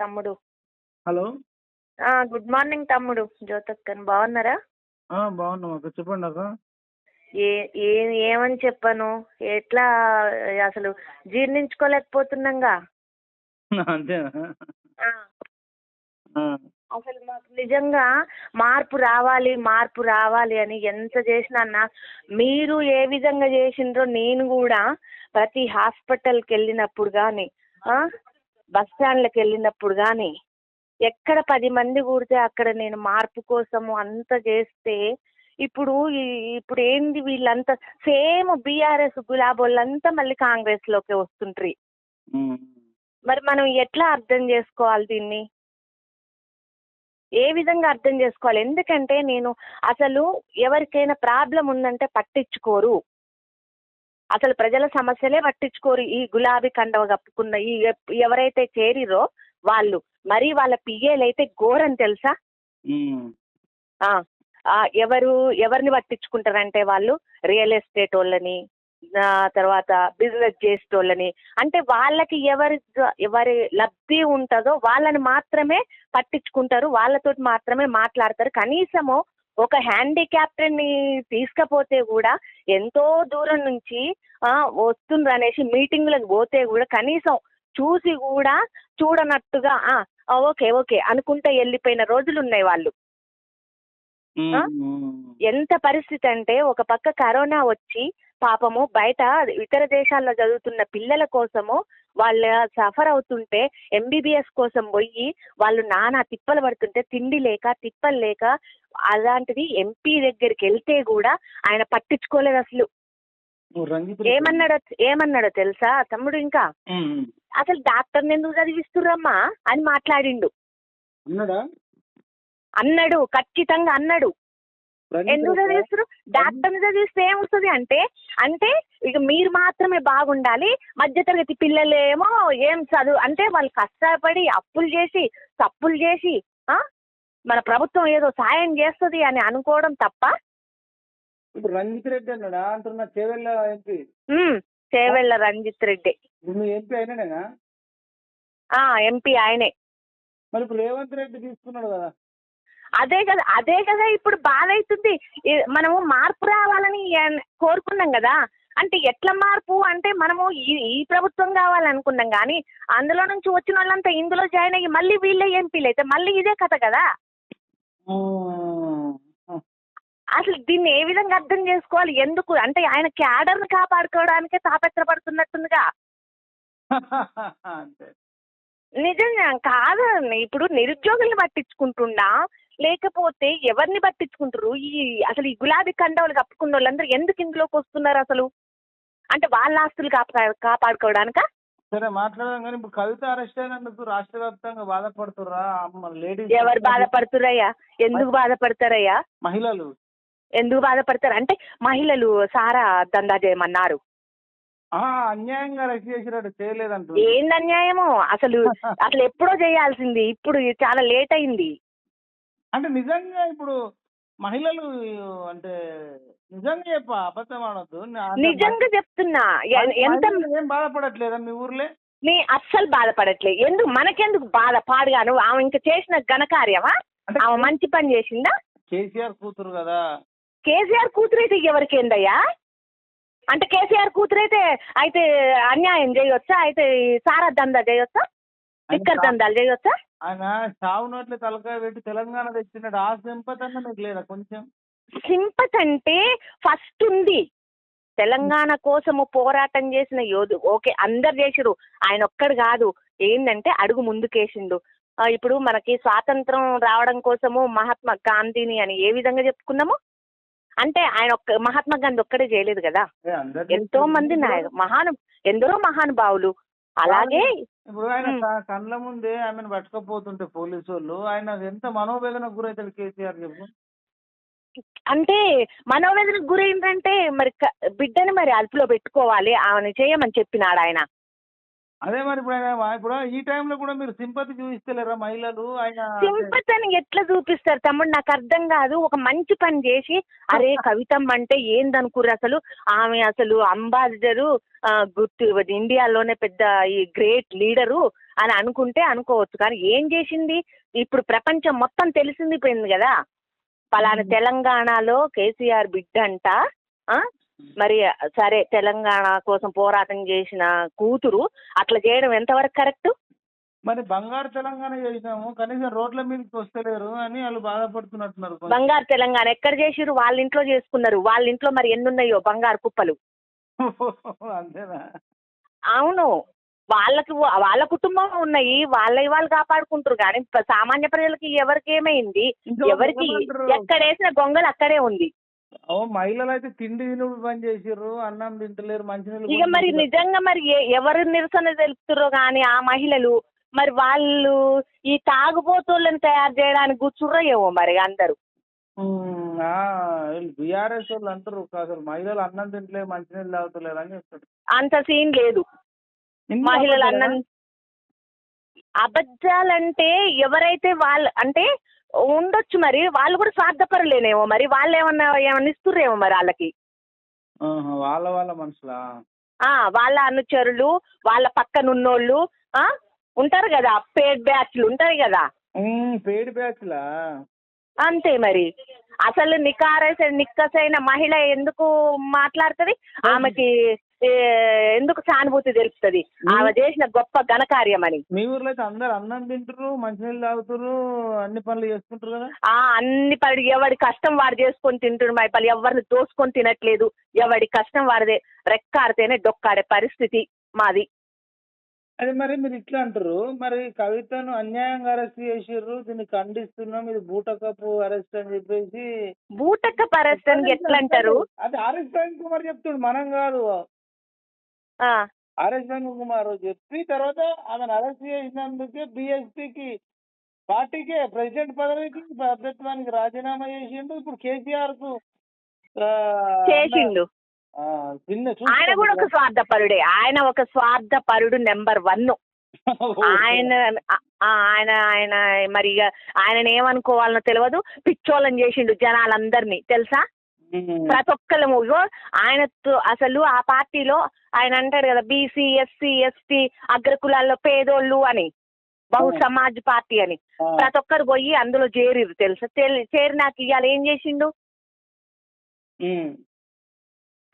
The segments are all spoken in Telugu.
తమ్ముడు. హలో? గుడ్ మార్నింగ్ తమ్ముడు జ్యోతక్కన్. బాగున్నారా బాగున్నాం అక్క. చెప్పండి అక్క. ఏ ఏ ఏమని చెప్పను? ఎట్లా అసలు జీర్ణించుకోలేకపోతున్నాంగా? అంతేనా అసలు మాకు నిజంగా మార్పు రావాలి మార్పు రావాలి అని ఎంత చేసినా మీరు ఏ విధంగా చేసిండ్రో నేను కూడా ప్రతి హాస్పిటల్కి వెళ్ళినప్పుడు కానీ బస్ స్టాండ్లకు వెళ్ళినప్పుడు కానీ ఎక్కడ పది మంది కూడితే అక్కడ నేను మార్పు కోసము అంత చేస్తే ఇప్పుడు ఇప్పుడు ఏంది వీళ్ళంతా సేమ్ బీఆర్ఎస్ గులాబోళ్ళంతా మళ్ళీ కాంగ్రెస్లోకి వస్తుంటారు ఉమ్. మరి మనం ఎట్లా అర్థం చేసుకోవాలి దీన్ని? ఏ విధంగా అర్థం చేసుకోవాలి? ఎందుకంటే నేను అసలు ఎవరికైనా ప్రాబ్లం ఉందంటే పట్టించుకోరు. అసలు ప్రజల సమస్యలే పట్టించుకోరు. ఈ గులాబీ కండవ కప్పుకున్న ఈ ఎవరైతే చేరిరో వాళ్ళు మరి వాళ్ళ పిఏలు అయితే ఘోరం తెలుసా? ఎవరు ఎవరిని పట్టించుకుంటారంటే వాళ్ళు రియల్ ఎస్టేట్ వాళ్ళని తర్వాత బిజినెస్ చేసేటోళ్ళని. అంటే వాళ్ళకి ఎవరి ఎవరి లబ్ధి ఉంటుందో వాళ్ళని మాత్రమే పట్టించుకుంటారు. వాళ్ళతోటి మాత్రమే మాట్లాడతారు. కనీసము ఒక హ్యాండిక్యాప్టెడ్ని తీసుకపోతే కూడా ఎంతో దూరం నుంచి ఆ, వస్తుండ్రు అనేసి మీటింగ్లకు పోతే కూడా కనీసం చూసి కూడా చూడనట్టుగా ఓకే ఓకే అనుకుంటే వెళ్ళిపోయిన రోజులు ఉన్నాయి వాళ్ళు. ఎంత పరిస్థితి అంటే ఒక పక్క కరోనా వచ్చి పాపము బయట ఇతర దేశాల్లో చదువుతున్న పిల్లల కోసము వాళ్ళు సఫర్ అవుతుంటే ఎంబీబీఎస్ కోసం పోయి వాళ్ళు నానా తిప్పలు పడుతుంటే తిండి లేక తిప్పలు లేక అలాంటిది ఎంపీ దగ్గరికి వెళ్తే కూడా ఆయన పట్టించుకోలేదు అసలు. ఏమన్నాడో ఏమన్నాడో తెలుసా తమ్ముడు ఇంకా. అసలు డాక్టర్ని ఎందుకు చదివిస్తుర్రమ్మా అని మాట్లాడిండు. అన్నాడు ఖచ్చితంగా అన్నాడు. ఎందుకు? చదివిస్తారు డాక్టర్ని చదివిస్తే ఏమొస్తుంది అంటే అంటే ఇక మీరు మాత్రమే బాగుండాలి మధ్యతరగతి పిల్లలేమో ఏం చదువు అంటే వాళ్ళు కష్టపడి అప్పులు చేసి తప్పులు చేసి మన ప్రభుత్వం ఏదో సాయం చేస్తుంది అని అనుకోవడం తప్ప? ఇప్పుడు రంజిత్ రెడ్డి అన్నాడా? అంటున్నా చేవెళ్ళ ఎంపీ. చేవెళ్ళ రంజిత్ రెడ్డి. ఎంపీ అయినాడేనా ఆ ఎంపీ ఆయనే. మరి ఇప్పుడు రేవంత్ రెడ్డి తీసుకున్నాడు కదా. అదే కదా అదే కదా ఇప్పుడు బాధ అవుతుంది మనము మార్పు రావాలని కోరుకున్నాం కదా. అంటే ఎట్లా మార్పు? అంటే మనము ఈ ఈ ప్రభుత్వం కావాలనుకున్నాం కానీ అందులో నుంచి వచ్చిన వాళ్ళంతా ఇందులో జాయిన్ అయ్యి మళ్ళీ వీళ్ళే ఎంపీలు అయితే మళ్ళీ ఇదే కథ కదా. అసలు దీన్ని ఏ విధంగా అర్థం చేసుకోవాలి? ఎందుకు? అంటే ఆయన క్యాడర్ని కాపాడుకోవడానికే తాపత్రపడుతున్నట్టుందిగా నిజంగా కాదు ఇప్పుడు నిరుద్యోగుల్ని పట్టించుకుంటుండా లేకపోతే ఎవరిని పట్టించుకుంటారు? ఈ అసలు ఈ గులాబీ కండవలు కప్పుకున్న వాళ్ళందరూ ఎందుకు ఇందులోకి వస్తున్నారు అసలు? అంటే వాళ్ళ ఆస్తులు కాపా కాపాడుకోవడానిక? సరే మాట్లాడదాం కానీ ఇప్పుడు కవిత అరెస్ట్ అయినందుకు రాష్ట్ర వ్యాప్తంగా బాధపడుతుర్రా? అమ్మ లేడీస్ ఎవరు బాధపడుతురయ్యా ఎందుకు బాధపడతారయ్యా? మహిళలు. ఎందుకు బాధపడతారు? అంటే మహిళలు సారా దందా చేయమన్నారు. అన్యాయంగా అరెస్ట్ చేసినట్టు చేయలేదంటూ ఏంది అన్యాయమో అసలు అసలు ఎప్పుడో చేయాల్సింది. ఇప్పుడు చాలా లేట్ అయింది. అంటే నిజంగా ఇప్పుడు మహిళలు అంటే నిజంగా చెప్ప అబద్ధం ఆడొద్దు. నిజంగా చెప్తున్నా. ఎంత ఏం బాధపడట్లేదా మీ ఊర్లే? నీ అస్సలు బాధపడట్లే ఎందుకు మనకెందుకు బాధ? పాడుగాను ఆమె ఇంకా చేసిన ఘనకార్యమా? ఆమె మంచి పని చేసిందా? కేసీఆర్ కూతురు కదా. కేసీఆర్ కూతురైతే ఎవరికేందయ్యా? అంటే కేసీఆర్ కూతురైతే అయితే అన్యాయం చేయొచ్చా? అయితే సారా దందా చేయొచ్చా? ఆయన చావు నోట్ల తలకాయ పెట్టి తెలంగాణ తెచ్చినాడు ఆ సింపతి అన్న మీకు లేదా కొంచెం? సింపత్ అంటే ఫస్ట్ ఉంది. తెలంగాణ కోసము పోరాటం చేసిన యోధు. ఓకే అందరు చేసిరు ఆయన ఒక్కడు కాదు. ఏంటంటే అడుగు ముందుకేసిండు. ఇప్పుడు మనకి స్వాతంత్రం రావడం కోసము మహాత్మా గాంధీని అని ఏ విధంగా చెప్పుకున్నాము? అంటే ఆయన ఒక్క మహాత్మా గాంధీ ఒక్కడే చేయలేదు కదా? ఎంతో మంది నాయకు మహాను ఎందరో మహానుభావులు అలాగే ఇప్పుడు ఆయన కళ్ళ ముందే ఆమెను పట్టుకపోతుంటే పోలీసు వాళ్ళు ఆయన ఎంత మనోవేదనకు గురవుతాడు కేసీఆర్ చెప్పు. అంటే మనోవేదనకు గురైందంటే మరి బిడ్డని మరి అదుపులో పెట్టుకోవాలి ఆమెను చేయమని చెప్పినాడు ఆయన. అదే మరి ఇప్పుడు ఆయన ఇప్పుడు ఈ టైంలో కూడా మీరు సింపతి చూపిస్తలేరా మహిళలు? ఆయన సింపతి అని ఎట్లా చూపిస్తారు తమ్ముడు? నాకు అర్థం కాదు. ఒక మంచి పని చేసి అరే కవితమ్మ అంటే ఏందనుకుర్రు అసలు? ఆమె అసలు అంబాసిడరు గుర్తు ఇండియాలోనే పెద్ద ఈ గ్రేట్ లీడరు అని అనుకుంటే అనుకోవచ్చు. కానీ ఏం చేసింది? ఇప్పుడు ప్రపంచం మొత్తం తెలిసింది పోయింది కదా? పలానా తెలంగాణలో కేసీఆర్ బిడ్డ అంట ఆ, మరి సరే తెలంగాణ కోసం పోరాటం చేసిన కూతురు అట్లా చేయడం ఎంతవరకు కరెక్ట్? మరి బంగారు తెలంగాణ చేసినాము కనీసం రోడ్ల మీదకి వస్తలేరు అని వాళ్ళు బాధపడుతున్నట్టున్నారు. బంగారు తెలంగాణ ఎక్కడ చేసిరు వాళ్ళ ఇంట్లో చేసుకున్నారు. వాళ్ళ ఇంట్లో మరి ఎన్ని ఉన్నాయో బంగారు కుప్పలు? అంతేనా? అవును. వాళ్ళకి వాళ్ళ కుటుంబం ఉన్నాయి. వాళ్ళ వాళ్ళు కాపాడుకుంటారు కానీ సామాన్య ప్రజలకి ఎవరికి ఏమైంది? ఎవరికి? ఎక్కడేసిన గొంగలు అక్కడే ఉంది. ఓ మహిళలు అయితే తిండి తినుడు పని చేసిర్రు అన్నం తింటలేరు మంచినీళ్ళు ఇక మరి. నిజంగా మరి ఏ- ఎవరు నిరసన తెలుపుతారో కానీ ఆ మహిళలు మరి వాళ్ళు ఈ తాగుబోతులను తయారు చేయడానికి కూర్చుర్రో ఏమో మరి అందరూ ఉమ్, ఆ, వీళ్ళు బీఆర్ఎస్ వాళ్ళు అంటారు అసలు మహిళలు అన్నం తింటలేరు మంచినీళ్ళు తాగుతలేరు అని చెప్తారు అంత సీన్ లేదు ఇన్ని మహిళలు? అన్నం అబద్ధాలంటే ఎవరైతే వాళ్ళు అంటే ఉండొచ్చు మరి. వాళ్ళు కూడా స్వార్థపరులేనేమో మరి. వాళ్ళు ఏమన్నా ఏమన్నా ఇస్తుర్రేమో మరి వాళ్ళకి. వాళ్ళ వాళ్ళ మనుషులా? వాళ్ళ అనుచరులు వాళ్ళ పక్కన ఉన్నోళ్ళు ఆ? ఉంటారు కదా. పేడ్ బ్యాచ్లు ఉంటారు కదా. పేడి బ్యాచ్లా? అంతే మరి. అసలు నికారస నిక్కసైన మహిళ ఎందుకు మాట్లాడుతుంది? ఆమెకి ఎందుకు సానుభూతి తెలుస్తుంది ఆమె చేసిన గొప్ప ఘనకార్యం అని మీ ఊర్లో అయితే అందరు అన్నం తింటారు మంచినీళ్ళు తాగుతారు అన్ని పనులు చేసుకుంటారు కదా? ఆ అన్ని పడి ఎవడి కష్టం వాడు చేసుకొని తింటుడు మైపల్లి ఎవరిని దోసుకొని తినట్లేదు. ఎవడి కష్టం వాడిదే రెక్కాడితేనే డొక్కాడే పరిస్థితి మాది. అదే మరి మీరు ఇట్లా అంటారు మరి కవితను అన్యాయంగా అరెస్ట్ చేసిర్రు దీన్ని ఖండిస్తున్నాం ఇది బూటకపు అరెస్ట్ అని చెప్పేసి. బూటక్క పరస్టన్ ఎట్లా అంటారు అది ఆర్ఎస్ ప్రవీణ్ కుమార్ చెప్తుండు మనం కాదు. ఆర్ఎస్ కుమార్ చెప్పి తర్వాత ఆమెను అరెస్ట్ చేసినందుకే బిఎస్పీకి పార్టీకే ప్రెసిడెంట్ పదవికి అభ్యత్వానికి రాజీనామా చేసిండు. ఇప్పుడు కేసీఆర్కు చేసిండు. ఆయన కూడా ఒక స్వార్థపరుడే. ఆయన ఒక స్వార్థపరుడు నెంబర్ వన్. ఆయన ఆయన ఆయన మరి ఇక ఆయన ఏమనుకోవాలనో తెలియదు పిచ్చోళ్ళని చేసిండు జనాలందరినీ. తెలుసా? ప్రతి ఒక్కళ్ళము ఇగో ఆయనతో అసలు ఆ పార్టీలో ఆయన అంటాడు కదా బీసీ ఎస్సీ ఎస్టీ అగ్రకులాల్లో పేదోళ్ళు అని. బహు సమాజ్ పార్టీ అని. ప్రతి ఒక్కరు పోయి అందులో చేరిరు తెలుసా? తెలి- చేరినాక ఇవాళ ఏం చేసిండు?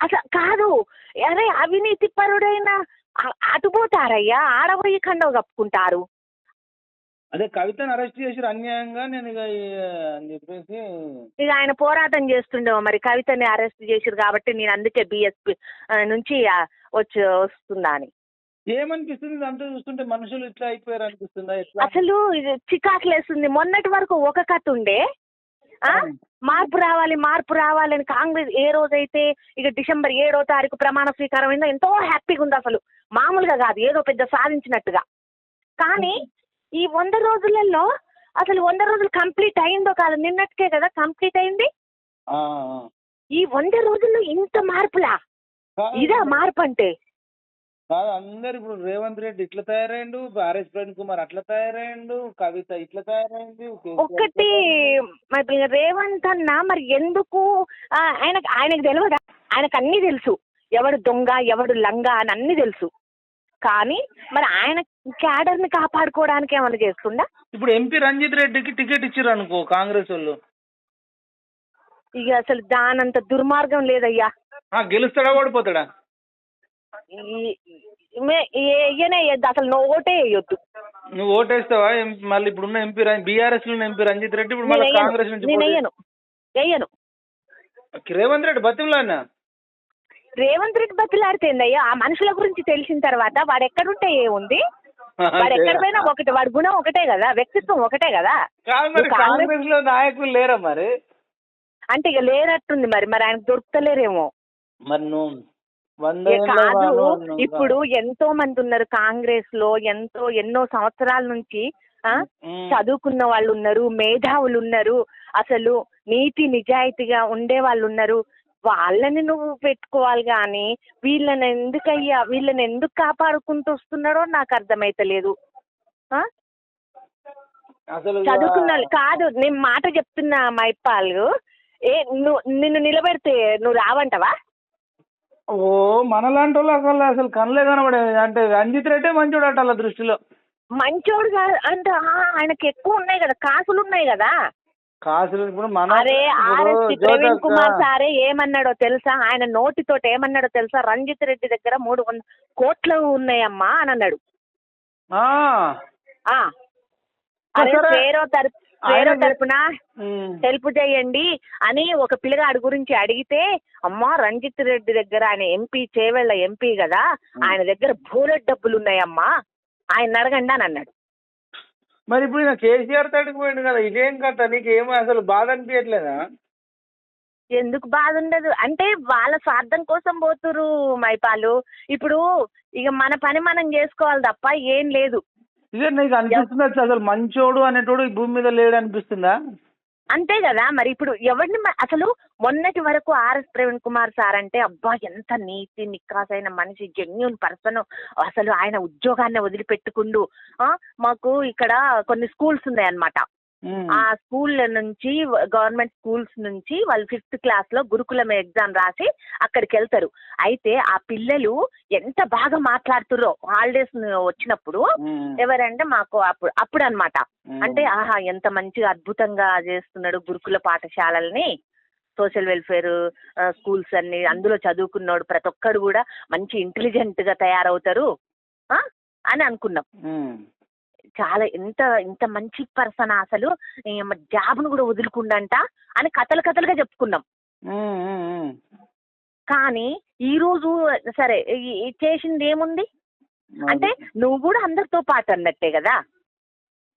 అసలు కాదు. అరే అవినీతి పరుడైన అ- అటుపోతారయ్యా. ఆడపోయి కండవ కప్పుకుంటారు. అదే కవితను అరెస్ట్ చేసిరు అన్యాయంగా నేను ఇక అని చెప్పేసి. ఇక ఆయన పోరాటం చేస్తుండేమో మరి. కవితని అరెస్ట్ చేసిరు కాబట్టి నేను అందుకే బిఎస్పి నుంచి వచ్చి వస్తుందా అని. ఏమనిపిస్తుంది? ఇదంతా చూస్తుంటే మనుషులు ఇట్లా అయిపోయారు అనిపిస్తుందా? ఎట్లా? అసలు ఇది చికాకులేస్తుంది మొన్నటి వరకు ఒక కథ ఉండే. మార్పు రావాలి మార్పు రావాలని కాంగ్రెస్ ఏ రోజైతే ఇక డిసెంబర్ ఏడో తారీఖు ప్రమాణ స్వీకారం అయిందో ఎంతో హ్యాపీగా ఉంది అసలు. మామూలుగా కాదు ఏదో పెద్ద సాధించినట్టుగా. కానీ ఈ వంద రోజులలో అసలు వంద రోజులు కంప్లీట్ అయిందో కాదు నిన్నటికే కదా కంప్లీట్ అయింది? ఈ వంద రోజుల్లో ఇంత మార్పులా. ఇదా మార్పు అంటే కాదు అందరు ఇప్పుడు రేవంత్ రెడ్డి ఇట్లా తయారైండు ఆర్ఎస్ ప్రవీణ్ కుమార్ అట్లా తయారైండు కవిత ఇట్లా తయారైంది ఒక్కటి మరి రేవంత్ అన్న మరి ఎందుకు ఆ, ఆయనకు ఆయనకు తెలియదా ఆయనకు అన్నీ తెలుసు. ఎవడు దొంగ ఎవడు లంగా అని అన్నీ తెలుసు. కానీ మరి ఆయన క్యాడర్ని కాపాడుకోవడానికి ఏమైనా చేస్తుందా ఇప్పుడు ఎంపీ రంజిత్ రెడ్డికి టికెట్ ఇచ్చారు అనుకో కాంగ్రెస్ వాళ్ళు. ఇక అసలు దానంత దుర్మార్గం లేదయ్యా. గెలుస్తాడా ఓడిపోతాడా? అసలు నువ్వు ఓటే వేయొద్దు నువ్వు ఓటేస్తావా? మళ్ళీ ఇప్పుడున్న ఎంపీ బీఆర్ఎస్లో ఎంపీ రంజిత్ రెడ్డి ఇప్పుడు మళ్ళీ కాంగ్రెస్ నుంచి నేను పోటీ- వేయను వేయను రేవంత్ రెడ్డి బతిమలా అన్న రేవంత్ రెడ్డి బతులాడితేందయ్యా? ఆ మనుషుల గురించి తెలిసిన తర్వాత వాడు ఎక్కడుంటే ఏముంది? వాడు ఎక్కడ పోయినా ఒకటి వాడి గుణం ఒకటే కదా వ్యక్తిత్వం ఒకటే కదా. కాంగ్రెస్- లో నాయకులు లేరా మరి? అంటే ఇక లేనట్టుంది మరి మరి ఆయనకు దొరుకుతలేరేమో. మరి కాదు ఇప్పుడు ఎంతో మంది ఉన్నారు కాంగ్రెస్లో ఎంతో ఎన్నో సంవత్సరాల నుంచి. చదువుకున్న వాళ్ళు ఉన్నారు మేధావులు ఉన్నారు అసలు నీతి నిజాయితీగా ఉండే వాళ్ళు ఉన్నారు. వాళ్ళని నువ్వు పెట్టుకోవాలి కానీ వీళ్ళని ఎందుకయ్యా? వీళ్ళని ఎందుకు కాపాడుకుంటూ వస్తున్నాడో నాకు అర్థమైతలేదు. చదువుకున్న కాదు నేను మాట చెప్తున్నా మైపాలు ఏ నువ్వు నిన్ను నిలబెడితే నువ్వు రావంటవా? ఓ మనలాంటి వాళ్ళు అసలు అసలు కనలే కనబడేది. అంటే రంజిత్ రెడ్డే మంచోడు అట వాళ్ళ దృష్టిలో. మంచోడు కాదు అంటే ఆయనకి ఎక్కువ ఉన్నాయి కదా కాసులు ఉన్నాయి కదా. కాసులు ఇప్పుడు మన అరే ప్రవీణ్ కుమార్ సారే ఏమన్నాడో తెలుసా? ఆయన నోటితోటి ఏమన్నాడో తెలుసా? రంజిత్ రెడ్డి దగ్గర మూడు వంద కోట్లు ఉన్నాయమ్మా అని అన్నాడు. అరే. పేరో తరపు ఆయన- తరపున హెల్ప్ చేయండి అని ఒక పిల్లగాడి గురించి అడిగితే అమ్మా రంజిత్ రెడ్డి దగ్గర ఆయన ఎంపీ చేవెళ్ళ ఎంపీ కదా ఆయన దగ్గర బోలెట్ డబ్బులు ఉన్నాయమ్మా ఆయన అడగండి అని అన్నాడు. మరి ఇప్పుడు ఈయన కేసీఆర్ తడికి పోయిండు కదా ఇదేం కథ? నీకు ఏమో అసలు బాధ అనిపించట్లేదా ఎందుకు బాధ ఉండదు? అంటే వాళ్ళ స్వార్థం కోసం పోతురు మైపాలు. ఇప్పుడు ఇక మన పని మనం చేసుకోవాలి తప్ప ఏం లేదు. ఇదే నీకు అనిపిస్తుందా? అసలు మంచోడు అనేటోడు ఈ భూమి మీద లేడు అనిపిస్తుందా అంతే కదా. మరి ఇప్పుడు ఎవరిని అసలు మొన్నటి వరకు ఆర్ఎస్ ప్రవీణ్ కుమార్ సార్ అంటే అబ్బా ఎంత నీతి నిక్కాసైన మనిషి జెన్యున్ పర్సన్ అసలు ఆయన ఉద్యోగాన్ని వదిలిపెట్టుకుండు మాకు ఇక్కడ కొన్ని స్కూల్స్ ఉన్నాయన్నమాట. ఆ స్కూల్ నుంచి గవర్నమెంట్ స్కూల్స్ నుంచి వాళ్ళు ఫిఫ్త్ క్లాస్లో గురుకులం ఎగ్జామ్ రాసి అక్కడికి వెళ్తారు అయితే ఆ పిల్లలు ఎంత బాగా మాట్లాడుతుర్రో హాలిడేస్ వచ్చినప్పుడు ఎవరంటే మాకు అప్పుడు అప్పుడు అన్నమాట ఉమ్. అంటే ఆహా ఎంత మంచిగా అద్భుతంగా చేస్తున్నాడు గురుకుల పాఠశాలల్ని సోషల్ వెల్ఫేర్ స్కూల్స్ అన్ని అందులో చదువుకున్నాడు ప్రతి ఒక్కడు కూడా మంచి ఇంటెలిజెంట్గా తయారవుతారు? అని అనుకున్నాం. చాలా ఎంత ఇంత మంచి పర్సన్ అసలు? జాబ్ను కూడా వదులుకుండంట అని కథలు కథలుగా చెప్పుకున్నాం. కానీ ఈ రోజు సరే చేసింది ఏముంది? అంటే నువ్వు కూడా అందరితో పాటు అన్నట్టే కదా?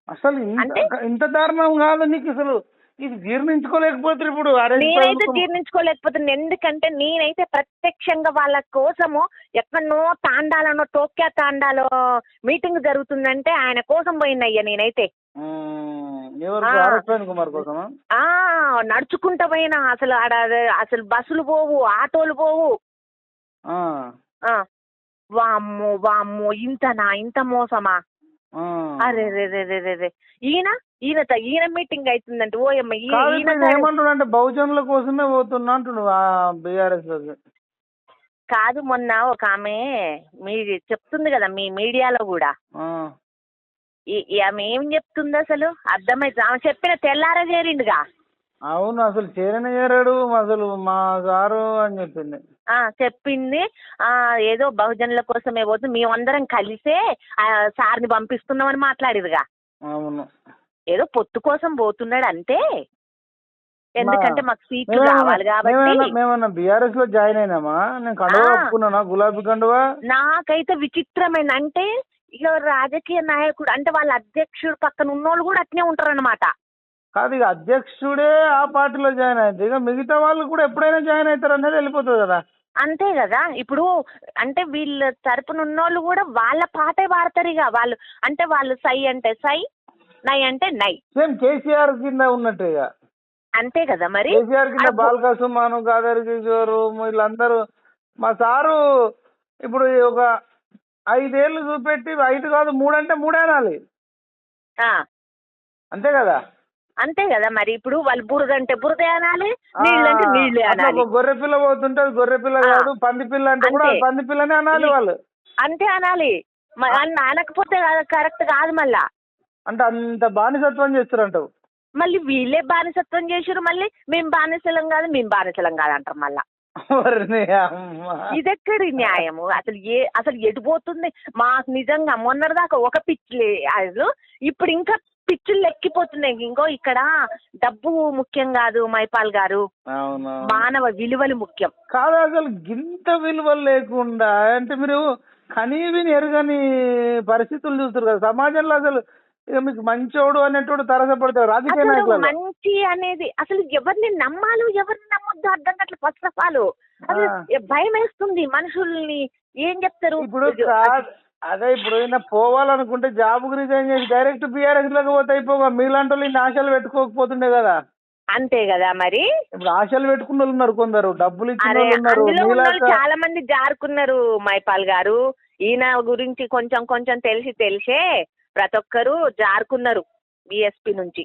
అసలు అంటే- ఇంత దారుణం కాదు నీకు అసలు. ఇది జీర్ణించుకోలేకపోతే ఇప్పుడు నేనైతే జీర్ణించుకోలేకపోతున్నాను. ఎందుకంటే నేనైతే ప్రత్యక్షంగా వాళ్ళ కోసము ఎక్కడనో తాండాలనో టోక్యా తాండాలో మీటింగ్ జరుగుతుందంటే ఆయన కోసం పోయినయ్యా నేనైతే. నడుచుకుంటా పోయినా. అసలు ఆడ అసలు బస్సులు పోవు ఆటోలు పోవు. వామ్మో వామ్మో ఇంతనా ఇంత మోసమా. అరే రే రే రే రే ఈయన ఈయన త- ఈయన మీటింగ్ అవుతుందంటే ఓయమ్మ ఈ- కాదు ఈయన ఇప్పుడు ఏమంటున్నా అంటే బహుజనుల కోసమే పోతున్నా అంటున్నావు ఆ బీఆర్ఎస్ కాదు మొన్న ఒక ఆమె మీ చెప్తుంది కదా మీ మీడియాలో కూడా. ఆమె ఏం చెప్తుంది అసలు? అర్థమైంది ఆమె చెప్పిన తెల్లార చేరిండుగా. అవును అసలు చేరనే చేరాడు అసలు మా సారు అని చెప్పింది. ఆ చెప్పింది. ఆ ఏదో బహుజనుల కోసమే పోతుంది మేమందరం కలిసే ఆ సార్ని పంపిస్తున్నామని మాట్లాడిరుగా. అవును. ఏదో పొత్తు కోసం పోతున్నాడు అంతే ఎందుకంటే మాకు సీట్లు రావాలి కాబట్టి. మేమన్నా బీఆర్ఎస్లో జాయిన్ అయినామా? నేను కండువా. ఒప్పుకున్నానా గులాబీ కండువా? నాకైతే విచిత్రమైన అంటే ఇక రాజకీయ నాయకుడు అంటే వాళ్ళ అధ్యక్షుడు పక్కన ఉన్నోళ్ళు కూడా అట్నే ఉంటారన్నమాట. కాదు ఇక అధ్యక్షుడే ఆ పార్టీలో జాయిన్ అయితే ఇక మిగతా వాళ్ళు కూడా ఎప్పుడైనా జాయిన్ అవుతారు అనేది వెళ్ళిపోతుంది కదా. అంతే కదా. ఇప్పుడు అంటే వీళ్ళ తరపున ఉన్నోళ్ళు కూడా వాళ్ళ పాటే వాడతారు ఇక వాళ్ళు అంటే వాళ్ళు సై అంటే సై నై అంటే నై. సేమ్ కేసీఆర్ కింద ఉన్నట్టు అంతే కదా మరి? కేసీఆర్ కింద అబ్బో. బాల్కా సుమాను గాదర్ కిషోర్ వీళ్ళందరూ మా సారు ఇప్పుడు ఒక ఐదేళ్ళు చూపెట్టి ఐదు కాదు మూడు అంటే మూడే అనాలి. ఆ, అంతే కదా? అంతే కదా మరి? ఇప్పుడు వాళ్ళు బురద అంటే బురదే అనాలి నీళ్ళు అంటే నీళ్ళే అనాలి. గొర్రె పిల్ల పోతుంటే గొర్రె పిల్ల. కాదు పంది పిల్ల అంటే కూడా పంది పిల్లనే అనాలి వాళ్ళు. అంతే అనాలి. అనకపోతే కరెక్ట్ కాదు మళ్ళా. అంటే అంత బానిసత్వం చేస్తారంటావు. మళ్ళీ వీళ్ళే బానిసత్వం చేసారు మళ్ళీ మేము బానిసలం కాదు మేము బానిసలం కాదు అంటారు మళ్ళా. ఇదెక్కడి న్యాయము? అసలు ఏ అసలు ఎటు పోతుంది? మాకు నిజంగా మొన్నటిదాకా ఒక పిచ్చి అసలు ఇప్పుడు ఇంకా పిచ్చులు లెక్కిపోతున్నాయి. ఇంకో ఇక్కడ డబ్బు ముఖ్యం కాదు మైపాల్ గారు. మానవ విలువలు ముఖ్యం. కాదు అసలు గింత విలువలు లేకుండా అంటే మీరు కనీవిని ఎరుగని పరిస్థితులు చూస్తారు కదా సమాజంలో అసలు ఇక మీకు మంచోడు అనేటోడు తరసపడతారు రాజకీయ అసలు నాయకులు మంచి అనేది అసలు ఎవరిని నమ్మాలో ఎవరిని నమ్మొద్దు అర్థం కావట్లేదు ఫస్ట్ ఆఫ్ ఆల్ అసలు భయం వేస్తుంది మనుషుల్ని. ఏం చెప్తారు? ఇప్పుడు అదే ఇప్పుడు ఈయన పోవాలనుకుంటే జాబ్ రిజైన్ చేసి డైరెక్ట్ బీఆర్ఎస్లోకి పోతే అయిపోగా మీలాంటి వాళ్ళు ఇన్ని ఆశలు పెట్టుకోకపోతుండే కదా. అంతే కదా మరి. ఇప్పుడు ఆశలు పెట్టుకున్న వాళ్ళు ఉన్నారు కొందరు డబ్బులు ఇచ్చిన అరే వాళ్ళు ఉన్నారు అందులో ఉన్న వాళ్ళు నీలాక చాలా మంది జారుకున్నారు మైపాల్ గారు. ఈయన గురించి కొంచెం కొంచెం తెలిసి తెలిసే ప్రతి ఒక్కరు జారుకున్నారు బిఎస్పి నుంచి.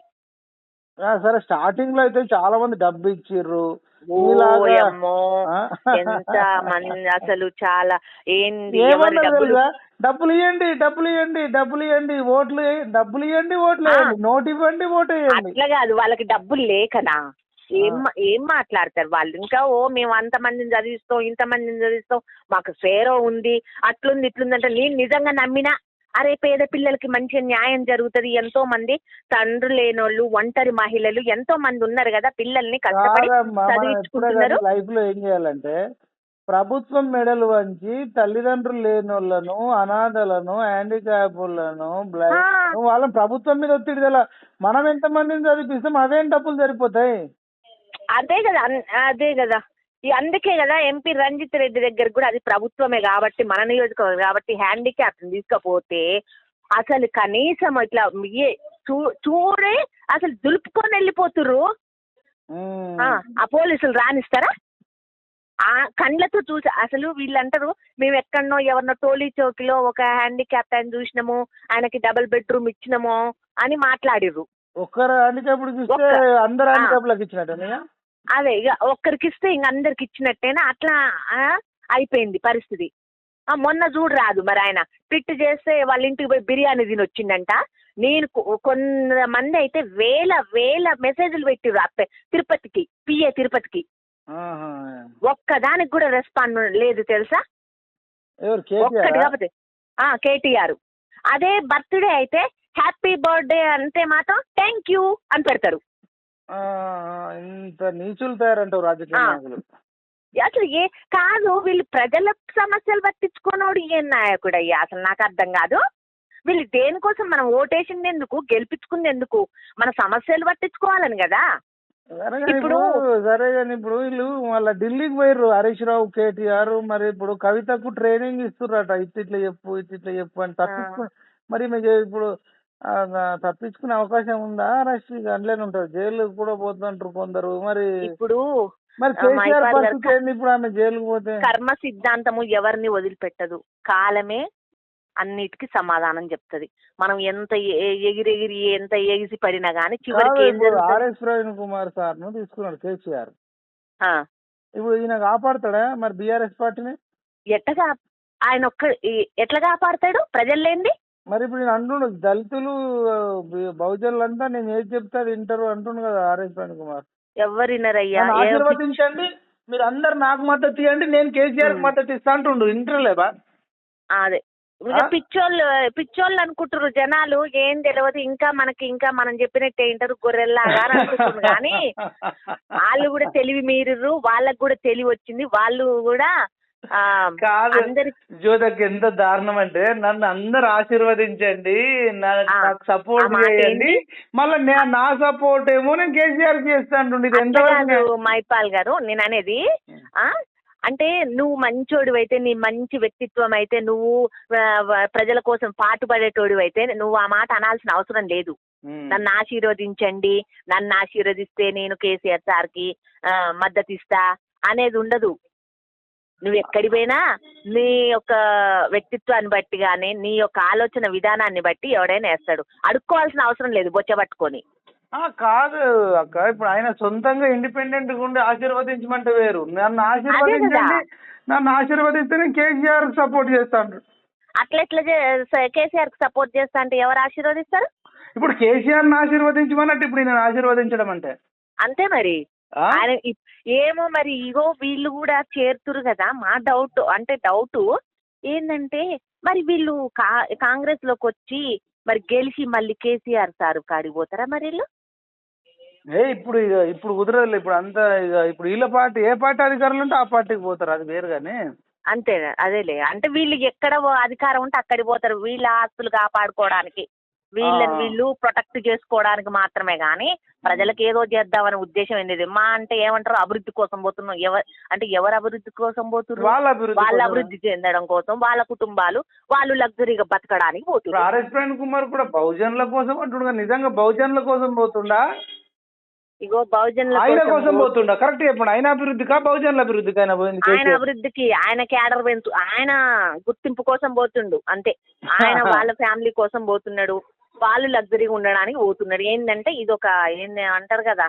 ఆ, సరే స్టార్టింగ్లో అయితే చాలా మంది డబ్బు ఇచ్చిర్రు. ఓ నీలాగా అమ్మో ఆ? ఎంత మంది అసలు చాలా ఏంది ఎవరి ఏమన్నారు డబ్బులు? తెలుసా? డబ్బులు ఇవ్వండి డబ్బులు ఇవ్వండి డబ్బులు ఇవ్వండి ఓట్లు వేయ- డబ్బులు ఇవ్వండి ఓట్లు వేయండి నోటు ఇవ్వండి ఓటు వేయండి అట్లా కాదు వాళ్ళకి డబ్బులు లేకనా? ఏం మా- ఏం మాట్లాడతారు వాళ్ళు? ఇంకా ఓ మేము అంత మందిని చదివిస్తాం ఇంత మందిని చదివిస్తాం మాకు ఫేరో ఉంది అట్లుంది ఇట్లుంది అంటే నేను నిజంగా నమ్మినా? అరే పేద పిల్లలకి మంచి న్యాయం జరుగుతుంది. ఎంతో మంది తండ్రి లేనోళ్ళు ఒంటరి మహిళలు ఎంతో మంది ఉన్నారు కదా పిల్లల్ని కష్టపడి చదివించుకుంటున్నారు. లైఫ్లో ఏం చేయాలంటే ప్రభుత్వం మెడలు వంచి తల్లిదండ్రులు లేని వాళ్ళను అనాథలను హ్యాండిక్యాప్లను బ్లైండ్ వాళ్ళని ప్రభుత్వం మీద ఒత్తిడి తెల మనం ఎంత మందిని చదివిపిస్తాం అవేం డబ్బులు సరిపోతాయి? అదే కదా అదే కదా. ఈ అందుకే కదా ఎంపీ రంజిత్ రెడ్డి దగ్గర కూడా అది ప్రభుత్వమే కాబట్టి మన నియోజకవర్గం కాబట్టి హ్యాండిక్యాప్ తీసుకపోతే అసలు కనీసం ఇట్లా చూ- చూడే అసలు దులుపుకొని వెళ్ళిపోతుర్రు. ఆ, ఆ పోలీసులు రానిస్తారా ఆ కండ్లతో చూసి అసలు వీళ్ళంటారు మేము ఎక్కడనో ఎవరినో టోలీ చౌకీలో ఒక హ్యాండిక్యాప్ ఆయన చూసినాము ఆయనకి డబుల్ బెడ్రూమ్ ఇచ్చినాము అని మాట్లాడిర్రు ఒక్కరు హ్యాండిక్యాప్ అందరు. హ్యాండిక్యాప్ ఇచ్చినట్టు అదే ఇక ఒక్కరికి ఇస్తే ఇంక అందరికి ఇచ్చినట్టేనా? అట్లా అయిపోయింది పరిస్థితి. మొన్న చూడు రాదు మరి ఆయన. పిట్ చేస్తే వాళ్ళ ఇంటికి పోయి బిర్యానీ తిని వచ్చిండంట నేను కొంతమంది అయితే వేల వేల మెసేజ్లు పెట్టిర్రు అప్ప తిరుపతికి పిఏ తిరుపతికి. ఒక్కదానికి కూడా రెస్పాండ్ లేదు తెలుసా? ఒక్కటి కాకపోతే కేటీఆర్. అదే బర్త్డే అయితే హ్యాపీ బర్త్డే అంటే మాత్రం థ్యాంక్ యూ అని పెడతారు. ఇంత నీచులు తయారంటావు రాజకీయ ఆ. నాయకులు. అసలు ఏ కాదు వీళ్ళు ప్రజల సమస్యలు పట్టించుకోనోడు ఏ నాయకుడయ్యా. అసలు నాకు అర్థం కాదు. వీళ్ళు దేనికోసం మనం ఓటేసింది ఎందుకు గెలిపించుకుంది ఎందుకు మన సమస్యలు పట్టించుకోవాలని కదా. సరే కానీ ఇప్పుడు- ఇప్పుడు సరే కానీ ఇప్పుడు వీళ్ళు మళ్ళీ ఢిల్లీకి పోయిర్రు. హరీష్ రావు కేటీఆర్ మరి ఇప్పుడు కవితకు ట్రైనింగ్ ఇస్తుర్రట. ఇట్ ఇట్లా చెప్పు ఇట్ ఇట్లా చెప్పు అని తప్పించుకు. మరి మీకు ఇప్పుడు ఆ, తప్పించుకునే అవకాశం ఉందా? రష్ అందులోనే ఉంటుంది జైలు కూడా పోతుంటారు కొందరు. మరి ఇప్పుడు మరి కేసీఆర్ పరిస్థితి ఏంది ఇప్పుడు ఆమె జైలుకు పోతే? కర్మ సిద్ధాంతము ఎవరిని వదిలిపెట్టదు. కాలమే అన్నిటికీ సమాధానం చెప్తది. మనం ఎంత ఎగిరెగిరి ఎంత ఎగిసి పడినా గానీ చివరికి ఏం ఆర్ఎస్ ప్రవీణ్ కుమార్ సార్ను తీసుకున్నాడు కేసీఆర్. ఆ, ఇప్పుడు ఈయన కాపాడతాడా? మరి బీఆర్ఎస్ పార్టీని? ఎట్టగా ఆయన ఒక్క ఎట్లా కాపాడతాడు? ప్రజలు లేంది మరి ఇప్పుడు నేను అంటుండు దళితులు బహుజనులు అంతా నేను ఏది చెప్తే అది వింటారు అంటుండు కదా ఆర్ఎస్ ప్రవీణ్ కుమార్ ఎవరినరయ్యా నన్ను ఏ- ఆశీర్వదించండి మీరు అందరు నాకు మద్దతు ఇవ్వండి నేను కేసీఆర్కి. మద్దతు ఇస్తా అంటుండు ఇంటర్లేబా అదే ఇక? పిచ్చోళ్ళు పిచ్చోళ్ళు అనుకుంటారు జనాలు ఏం తెలియదు ఇంకా మనకి ఇంకా మనం చెప్పినట్టే వింటారు గొర్రెల్లాగా అని అనుకుంటున్నారు కానీ వాళ్ళు కూడా తెలివి మీరు వాళ్ళకు కూడా తెలివి వచ్చింది వాళ్ళు కూడా కాదు. జ్యోతకి ఎంత దారుణం అంటే నన్ను అందరు ఆశీర్వదించండి నాకు సపోర్ట్ చేయండి? మళ్ళీ నే- నా సపోర్ట్ ఏమో నేను కేసీఆర్కి చేస్తా అంటుండు ఇది అట్లా ఎంతవరకు కాదు మైపాల్ గారు నేను అనేది అంటే నువ్వు మంచోడు అయితే నీ మంచి వ్యక్తిత్వం అయితే నువ్వు ప్రజల కోసం పాటుపడేటోడు అయితే నువ్వు ఆ మాట అనాల్సిన అవసరం లేదు. నన్ను ఆశీర్వదించండి నన్ను ఆశీర్వదిస్తే నేను కేసీఆర్ సార్కి మద్దతు ఇస్తా అనేది ఉండదు. నువ్వు ఎక్కడి పోయినా నీ యొక్క వ్యక్తిత్వాన్ని బట్టి కానీ నీ యొక్క ఆలోచన విధానాన్ని బట్టి ఎవడైనా వేస్తాడు. అడుక్కోవాల్సిన అవసరం లేదు బొచ్చ పట్టుకొని. ఆ, కాదు అక్క. ఇప్పుడు ఆయన సొంతంగా ఇండిపెండెంట్గా ఉండి ఆశీర్వదించమంటే వేరు. నన్ను ఆశీర్వదించండి. నన్ను ఆశీర్వదిస్తే నేను కేసీఆర్ సపోర్ట్ చేస్తాను అట్లా ఎట్లా కేసీఆర్కి సపోర్ట్ చేస్తా అంటే ఎవరు ఆశీర్వదిస్తారు? ఇప్పుడు కేసీఆర్ ఆశీర్వదించమన్నట్టు ఇప్పుడు నేను ఆశీర్వదించడం అంటే అంతే మరి? ఆయన ఏమో మరి ఇగో వీళ్ళు కూడా చేరుతురు కదా మా డౌట్ అంటే డౌట్ ఏంటంటే మరి వీళ్ళు కా కాంగ్రెస్లోకి వచ్చి మరి గెలిచి మళ్ళీ కేసీఆర్ సార్ కాడికి పోతారా మరి వీళ్ళు? ఏ ఇప్పుడు ఇక ఇప్పుడు కుదరదు ఇప్పుడు అంతా ఇక ఇప్పుడు వీళ్ళ పార్టీ ఏ పార్టీ అధికారులు ఉంటే ఆ పార్టీకి పోతారు అది వేరు కానీ అంతే అదేలే అంటే వీళ్ళు ఎక్కడ అధికారం ఉంటే అక్కడికి పోతారు వీళ్ళ ఆస్తులు కాపాడుకోవడానికి. వీళ్ళని. వీళ్ళు ప్రొటెక్ట్ చేసుకోవడానికి మాత్రమే కానీ ప్రజలకు ఏదో చేద్దామనే ఉద్దేశం ఏంది మా అంటే ఏమంటారు? అభివృద్ధి కోసం పోతున్నాం. ఎవరు అంటే ఎవరు అభివృద్ధి కోసం పోతున్నారు వాళ్ళ అభివృద్ధి వాళ్ళ కోసం. అభివృద్ధి చెందడం కోసం వాళ్ళ కుటుంబాలు వాళ్ళు లగ్జరీగా బతకడానికి పోతున్నారు ఆర్ఎస్ ప్రవీణ్ కుమార్ కూడా బహుజనుల కోసం అంటుండగా. నిజంగా బహుజనుల కోసం పోతుండా? ఇగో బహుజనుల ఆయన కోసం పోతుండ? కరెక్ట్ చెప్పండి. ఆయన అభివృద్ధికా? బహుజనుల అభివృద్ధికి ఆయన పోయింది ఆయన కేసీఆర్. అభివృద్ధికి ఆయన క్యాడర్ పెంచు ఆయన గుర్తింపు కోసం పోతుండు. అంతే. ఆయన వాళ్ళ ఫ్యామిలీ కోసం పోతున్నాడు. వాళ్ళు లగ్జరీగా ఉండడానికి పోతున్నాడు ఏంటంటే ఇది ఒక ఏంది అంటారు కదా.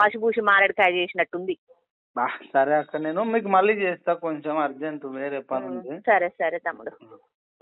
పశుభూషి మారేడుకాయ చేసినట్టుంది. సరే అక్క నేను మీకు మళ్ళీ చేస్తా కొంచెం అర్జెంట్ వేరే పని ఉంది సరే సరే తమ్ముడు.